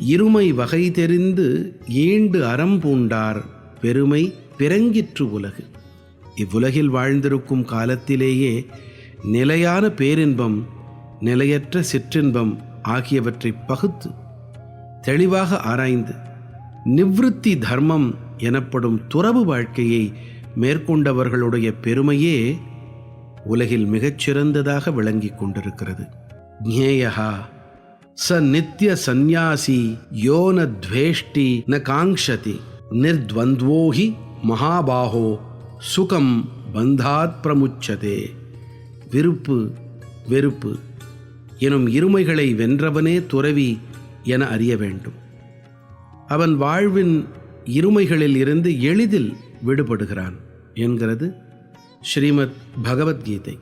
இருமை வகை தெரிந்து ஈண்டு அறம் பூண்டார் பெருமை பிறங்கிற்று உலகு. இவ்வுலகில் வாழ்ந்திருக்கும் காலத்திலேயே நிலையான பேரின்பம் நிலையற்ற சிற்றின்பம் ஆகியவற்றை பகுத்து தெளிவாக ஆராய்ந்து நிவ்ருத்தி தர்மம் எனப்படும் துறவு வாழ்க்கையை மேற்கொண்டவர்களுடைய பெருமையே உலகில் மிகச்சிறந்ததாக விளங்கிக் கொண்டிருக்கிறது. ஞேயஹா! ச நித்திய சந்நியாசி யோ ந துவேஷ்டி ந காங்ஷதி நிர்த்வந்த்வோ ஹி மகாபாஹோ சுகம் பந்தாத் பிரமுச்சதே விருப்பு வெறுப்பு. எனும் இருமைகளை வென்றவனே துறவி என அறிய வேண்டும். அவன் வாழ்வின் இருமைகளில் இருந்து எளிதில் விடுபடுகிறான் என்கிறது ஸ்ரீமத் பகவத்கீதை